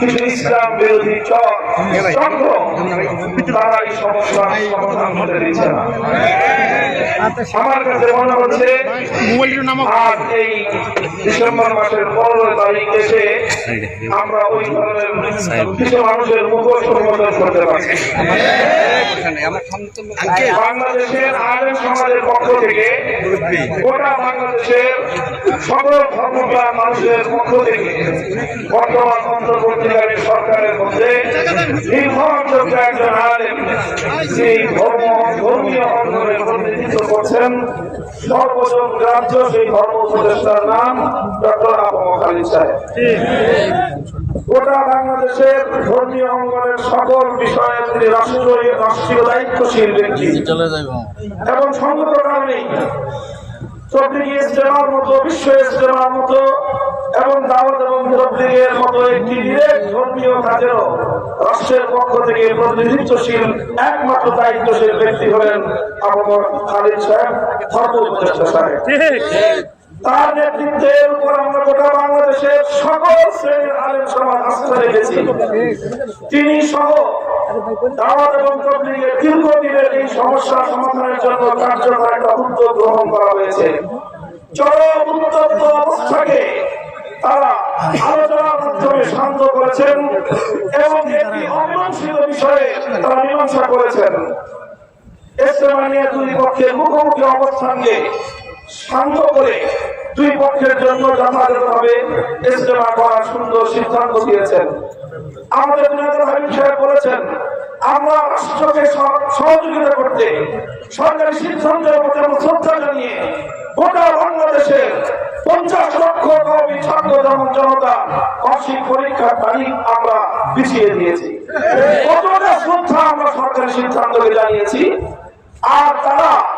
কিছু ইসলাম বিরোধী চক্র তারা এই সমস্যার সমাধান হতে দিচ্ছে না। আমার কাছে মনে হচ্ছে আর এই ডিসেম্বর মাসের পনেরো তারিখ এসে আমরা ওই ধরনের কিছু মানুষের মুখোশ উন্মোচন করতে পারছি। বাংলাদেশের আলেম সমাজের পক্ষ থেকে গোটা বাংলাদেশের সকল ধর্মপ্রাণ মানুষের পক্ষ থেকে বর্তমান অন্তর্বর্তীকালীন সরকারের মধ্যে নির্ভরযোগ্য একজন আলেম সেই ধর্ম ধর্মীয় অঙ্গনের প্রতিনিধিত্ব করছেন। সর্বজন রাজ্য সেই ধর্ম উপদেষ্টার নাম ডক্টর আবু খালিদ সাহেব। গোটা বাংলাদেশের ধর্মীয় অঙ্গনের সকল বিষয়ে তিনি রাষ্ট্রীয় রাষ্ট্রীয় দায়িত্বশীল ব্যক্তি। এবং সঙ্গত কারণেই তবলিগি মতো, বিশ্ব ইজতেমার মতো এবং দাওয়াত এবং তবলিগের মতো ধর্মীয় কাজেরও রাষ্ট্রের পক্ষ থেকে একমাত্র দায়িত্বশীল ব্যক্তি হলেন আবু ধর্ম তার নেতৃত্বের উপর আমরা গোটা বাংলাদেশের সকল শ্রেণির আলেম সমাজ আস্থা রেখেছি। তিনি সহ দীর্ঘদিনের এই সমস্যা সমাধানের জন্য একটা উদ্যোগ গ্রহণ করা হয়েছে। চরম উত্তপ্ত অবস্থাকে তারা আলোচনার মাধ্যমে শান্ত করেছেন এবং একটি অমীমাংসিত বিষয়ে তারা মীমাংসা করেছেন। দুই পক্ষের মুখোমুখি অবস্থানকে শান্ত করে দুই পক্ষের জন্য যথাযথভাবে ইজতেমা করার সুন্দর সিদ্ধান্ত দিয়েছেন। আমাদের পঞ্চাশ লক্ষ ছাত্র জন- জনতা আমরা পিছিয়ে দিয়েছি। কতটা আমরা সরকারি সিদ্ধান্তকে জানিয়েছি, আর তারা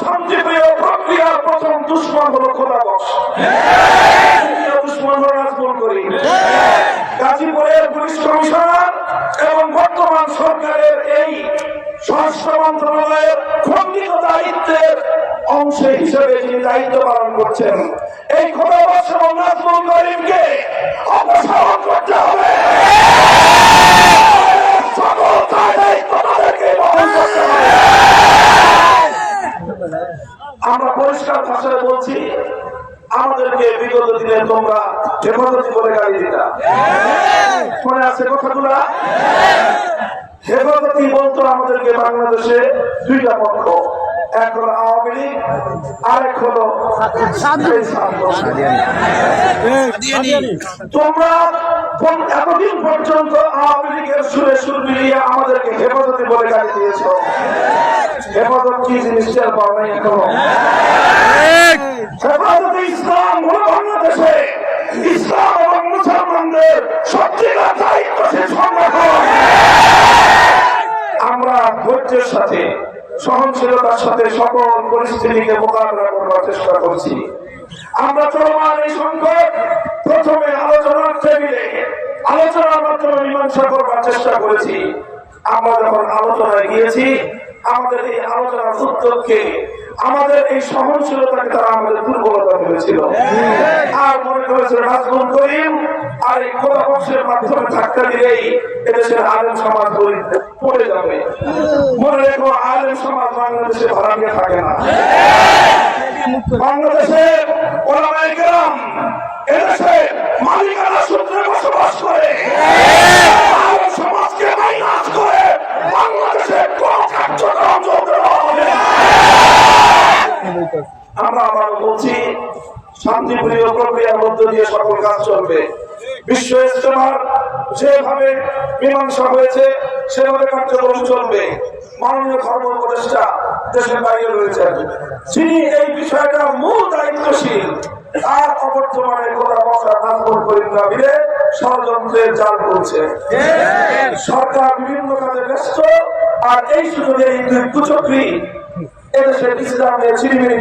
শান্তিপ্রিয় প্রক্রিয়ার প্রথম দুশ্মন হলো রাজমূল করি গাজীপুরের পুলিশ এবং বর্তমান সরকারের এই স্বরাষ্ট্র মন্ত্রণালয়ের খণ্ডিত দায়িত্বের অংশ হিসেবে যিনি দায়িত্ব পালন করছেন, এই খোদাবশ এবং নাজমুল করিমকে অপসারণ করতে হবে সকল দায় দায়িত্ব তাদেরকে বহন করতে হবে। আমরা পরিষ্কার ভাষায় বলছি আমাদেরকে বিগত দিনে তোমরা হেফাজতি করে গাড়ি দিতা। মনে আছে কথাগুলা? হেফাজতি বলতো আমাদেরকে বাংলাদেশে দুইটা পক্ষ। এক হলো আওয়ামী লীগ আরেক হলো তোমরা এতদিন পর্যন্ত আওয়ামী লীগের সুরে সুর মিলিয়ে আমাদেরকে হেফাজতে বলে গাড়ি দিয়েছ। হেফাজত কি জিনিস টের পাও নাই এখনও? হেফাজতে ইসলাম হলো বাংলাদেশে। ইসলাম এবং মুসলমানদের সত্যিকার দায়িত্বশীল সংগঠন আমরা ধৈর্যের সাথে সহনশীলতার সাথে সকল পরিস্থিতিকে মোকাবিলা করার চেষ্টা করছি। আমরা চলমান এই সংকট প্রথমে আলোচনার টেবিলে, আলোচনার মাধ্যমে মীমাংসা করবার চেষ্টা করেছি। আমরা যখন আলোচনায় গিয়েছি, আমাদের এই আলোচনার উদ্যোগকে, আমাদের এই সহনশীলতাকে তারা আমাদের দুর্বলতা ভেবেছিল। আর মনে করেছিল নাজমুল করিম আর এই খোলা বংশের মাধ্যমে ধাক্কা দিলেই এদেশের আলেম সমাজ পড়ে যাবে। মনে রেখো, আলেম সমাজ বাংলাদেশে ভাড়াকে থাকে না। বাংলাদেশে ওলামায়ে কেরাম এদেশে মালিকানা সূত্রে বসবাস করে। আলেম সমাজকে মাইনাস করে বাংলাদেশে কোন কার্যক্রম। আমরা আবার বলছি শান্তিপ্রিয় প্রক্রিয়ার মধ্য দিয়ে সকল কাজ চলবে। বিশ্ব ইজতেমার যেভাবে মীমাংসা হয়েছে, সেভাবে কার্যক্রম চলবে। মাননীয় ধর্ম উপদেষ্টা দেশের বাইরে রয়েছেন। যিনি এই বিষয়টা মূল দায়িত্বশীল ষড়যন্ত্রের সরকার বিভিন্ন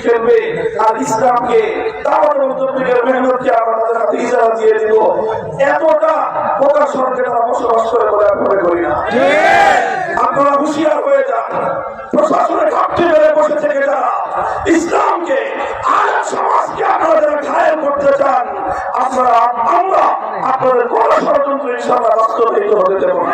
খেলবে, আর ইসলামকে তার উদ্যোগের মেহনতকে আমরা তাদের হাতে ইজারা দিয়ে আপনারা হয়ে যান। প্রশাসনের বসে থেকে যারা ইসলামকে আর সমাজকে করতে চান, আপনারা, আমরা আপনাদের কোন ষড়যন্ত্র ইনশাল্লাহ বাস্তবায়িত হতে দেব না।